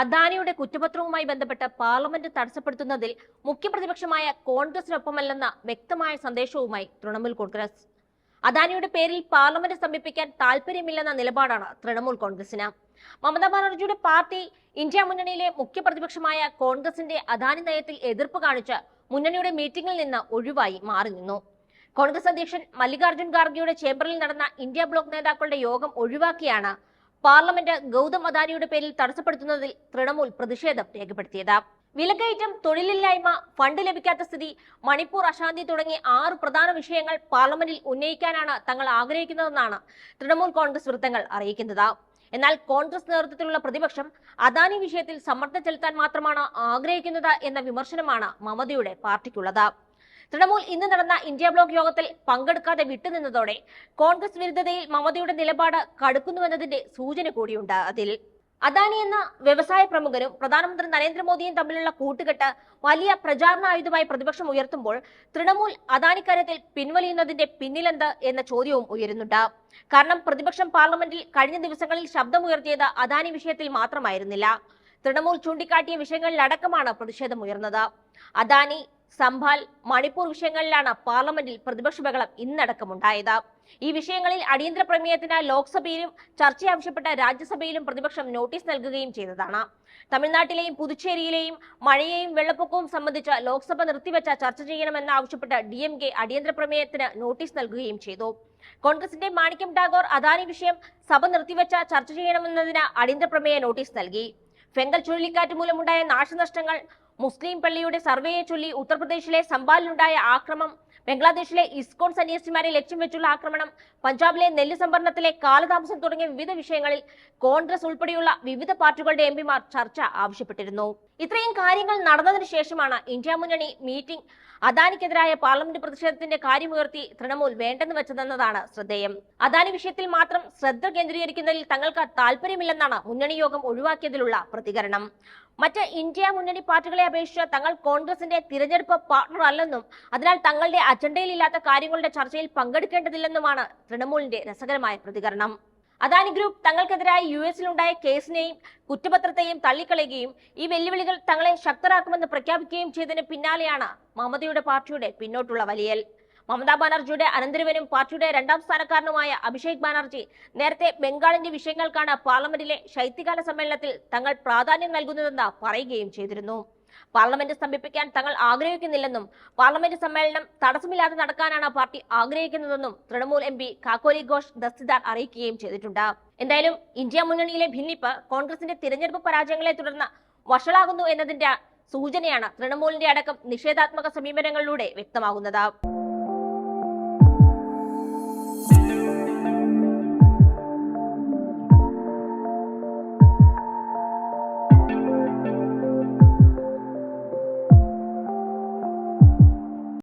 അദാനിയുടെ കുറ്റപത്രവുമായി ബന്ധപ്പെട്ട് പാർലമെന്റ് തടസ്സപ്പെടുത്തുന്നതിൽ മുഖ്യപ്രതിപക്ഷമായ കോൺഗ്രസിനൊപ്പമല്ലെന്ന വ്യക്തമായ സന്ദേശവുമായി തൃണമൂൽ കോൺഗ്രസ്. അദാനിയുടെ പേരിൽ പാർലമെന്റ് സമീപിക്കാൻ താല്പര്യമില്ലെന്ന നിലപാടാണ് തൃണമൂൽ കോൺഗ്രസിന്. മമതാ ബാനർജിയുടെ പാർട്ടി ഇന്ത്യ മുന്നണിയിലെ മുഖ്യപ്രതിപക്ഷമായ കോൺഗ്രസിന്റെ അദാനി നയത്തിൽ എതിർപ്പ് കാണിച്ച് മുന്നണിയുടെ മീറ്റിംഗിൽ നിന്ന് ഒഴിവായി മാറി നിന്നു. കോൺഗ്രസ് അധ്യക്ഷൻ മല്ലികാർജുൻ ഖാർഗെയുടെ ചേംബറിൽ നടന്ന ഇന്ത്യ ബ്ലോക്ക് നേതാക്കളുടെ യോഗം ഒഴിവാക്കിയാണ് പാർലമെന്റ് ഗൗതം അദാനിയുടെ പേരിൽ തടസ്സപ്പെടുത്തുന്നതിൽ തൃണമൂൽ പ്രതിഷേധം രേഖപ്പെടുത്തിയത്. വിലക്കയറ്റം തൊഴിലില്ലായ്മ ഫണ്ട് ലഭിക്കാത്ത സ്ഥിതി മണിപ്പൂർ അശാന്തി തുടങ്ങി ആറ് പ്രധാന വിഷയങ്ങൾ പാർലമെന്റിൽ ഉന്നയിക്കാനാണ് തങ്ങൾ ആഗ്രഹിക്കുന്നതെന്നാണ് തൃണമൂൽ കോൺഗ്രസ് വൃത്തങ്ങൾ അറിയിക്കുന്നത്. എന്നാൽ കോൺഗ്രസ് നേതൃത്വത്തിലുള്ള പ്രതിപക്ഷം അദാനി വിഷയത്തിൽ സമ്മർദ്ദം ചെലുത്താൻ മാത്രമാണ് ആഗ്രഹിക്കുന്നത് എന്ന വിമർശനമാണ് മമതയുടെ പാർട്ടിക്കുള്ളത്. തൃണമൂൽ ഇന്ന് നടന്ന ഇന്ത്യ ബ്ലോക്ക് യോഗത്തിൽ പങ്കെടുക്കാതെ വിട്ടുനിന്നതോടെ കോൺഗ്രസ് വിരുദ്ധതയിൽ മമതയുടെ നിലപാട് കടുക്കുന്നുവെന്നതിന്റെ സൂചന കൂടിയുണ്ട്. അതിൽ അദാനി എന്ന വ്യവസായ പ്രമുഖരും പ്രധാനമന്ത്രി നരേന്ദ്രമോദിയും തമ്മിലുള്ള കൂട്ടുകെട്ട് വലിയ പ്രചാരണ ആയുധമായി പ്രതിപക്ഷം ഉയർത്തുമ്പോൾ തൃണമൂൽ അദാനി കാര്യത്തിൽ പിൻവലിയുന്നതിന്റെ പിന്നിലെന്ത് എന്ന ചോദ്യവും ഉയരുന്നുണ്ട്. കാരണം പ്രതിപക്ഷം പാർലമെന്റിൽ കഴിഞ്ഞ ദിവസങ്ങളിൽ ശബ്ദമുയർത്തിയത് അദാനി വിഷയത്തിൽ മാത്രമായിരുന്നില്ല. തൃണമൂൽ ചൂണ്ടിക്കാട്ടിയ വിഷയങ്ങളിലടക്കമാണ് പ്രതിഷേധമുയർന്നത്. അദാനി സംഭാൽ മണിപ്പൂർ വിഷയങ്ങളിലാണ് പാർലമെന്റിൽ പ്രതിപക്ഷ ബഹളം ഇന്നടക്കമുണ്ടായത്. ഈ വിഷയങ്ങളിൽ അടിയന്തര പ്രമേയത്തിന് ലോക്സഭയിലും ചർച്ച രാജ്യസഭയിലും പ്രതിപക്ഷം നോട്ടീസ് നൽകുകയും ചെയ്തതാണ്. തമിഴ്നാട്ടിലെയും പുതുച്ചേരിയിലെയും മഴയെയും വെള്ളപ്പൊക്കവും സംബന്ധിച്ച് ലോക്സഭ നിർത്തിവെച്ച ചർച്ച ചെയ്യണമെന്ന് ആവശ്യപ്പെട്ട് ഡി എം കെ അടിയന്തര പ്രമേയത്തിന് നോട്ടീസ് നൽകുകയും ചെയ്തു. കോൺഗ്രസിന്റെ മാണിക്യം ടാഗോർ അദാനി വിഷയം സഭ നിർത്തിവെച്ച ചർച്ച ചെയ്യണമെന്നതിന് അടിയന്തര പ്രമേയ നോട്ടീസ് നൽകി. ഫെങ്കൽ ചുഴലിക്കാറ്റ് മൂലമുണ്ടായ നാശനഷ്ടങ്ങൾ മുസ്ലിം പള്ളിയുടെ സർവേയെ ചൊല്ലി ഉത്തർപ്രദേശിലെ സംബാലിലുണ്ടായ ആക്രമം ബംഗ്ലാദേശിലെ ഇസ്കോൺ സന്യാസിമാരെ ലക്ഷ്യം വെച്ചുള്ള ആക്രമണം പഞ്ചാബിലെ നെല്ല് സംഭരണത്തിലെ കാലതാമസം തുടങ്ങിയ വിവിധ വിഷയങ്ങളിൽ കോൺഗ്രസ് ഉൾപ്പെടെയുള്ള വിവിധ പാർട്ടികളുടെ എംപിമാർ ചർച്ച ആവശ്യപ്പെട്ടിരുന്നു. ഇത്രയും കാര്യങ്ങൾ നടന്നതിന് ശേഷമാണ് ഇന്ത്യ മുന്നണി മീറ്റിംഗ്. അദാനിക്കെതിരായ പാർലമെന്റ് പ്രതിഷേധത്തിന്റെ കാര്യമുയർത്തി തൃണമൂൽ വേണ്ടെന്ന് വെച്ചതെന്നതാണ് ശ്രദ്ധേയം. അദാനി വിഷയത്തിൽ മാത്രം ശ്രദ്ധ കേന്ദ്രീകരിക്കുന്നതിൽ തങ്ങൾക്ക് താല്പര്യമില്ലെന്നാണ് മുന്നണി യോഗം ഒഴിവാക്കിയതിലുള്ള പ്രതികരണം. മറ്റ് ഇന്ത്യ മുന്നണി പാർട്ടികളെ അപേക്ഷിച്ച് തങ്ങൾ കോൺഗ്രസിന്റെ തിരഞ്ഞെടുപ്പ് പാർട്ണർ അല്ലെന്നും അതിനാൽ തങ്ങളുടെ അജണ്ടയിലില്ലാത്ത കാര്യങ്ങളുടെ ചർച്ചയിൽ പങ്കെടുക്കേണ്ടതില്ലെന്നുമാണ് തൃണമൂലിന്റെ രസകരമായ പ്രതികരണം. അദാനി ഗ്രൂപ്പ് തങ്ങൾക്കെതിരായി യു എസിലുണ്ടായ കേസിനെയും കുറ്റപത്രത്തെയും തള്ളിക്കളയുകയും ഈ വെല്ലുവിളികൾ തങ്ങളെ ശക്തരാക്കുമെന്ന് പ്രഖ്യാപിക്കുകയും ചെയ്തതിന് പിന്നാലെയാണ് മമതയുടെ പാർട്ടിയുടെ പിന്നോട്ടുള്ള വലിയൽ. മമതാ ബാനർജിയുടെ അനന്തരവനും പാർട്ടിയുടെ രണ്ടാം സ്ഥാനക്കാരനുമായ അഭിഷേക് ബാനർജി നേരത്തെ ബംഗാളിന്റെ വിഷയങ്ങൾക്കാണ് പാർലമെന്റിലെ ശൈത്യകാല സമ്മേളനത്തിൽ തങ്ങൾ പ്രാധാന്യം നൽകുന്നതെന്ന് പറയുകയും ചെയ്തിരുന്നു. പാർലമെന്റ് സ്തംഭിപ്പിക്കാൻ തങ്ങൾ ആഗ്രഹിക്കുന്നില്ലെന്നും പാർലമെന്റ് സമ്മേളനം തടസ്സമില്ലാതെ നടക്കാനാണ് പാർട്ടി ആഗ്രഹിക്കുന്നതെന്നും തൃണമൂൽ എം പി കാക്കോലി ഘോഷ് ദസ്തിദാർ അറിയിക്കുകയും ചെയ്തിട്ടുണ്ട്. എന്തായാലും ഇന്ത്യ മുന്നണിയിലെ ഭിന്നിപ്പ് കോൺഗ്രസിന്റെ തിരഞ്ഞെടുപ്പ് പരാജയങ്ങളെ തുടർന്ന് വഷളാകുന്നു എന്നതിന്റെ സൂചനയാണ് തൃണമൂലിന്റെ അടക്കം നിഷേധാത്മക സമീപനങ്ങളിലൂടെ വ്യക്തമാകുന്നത്.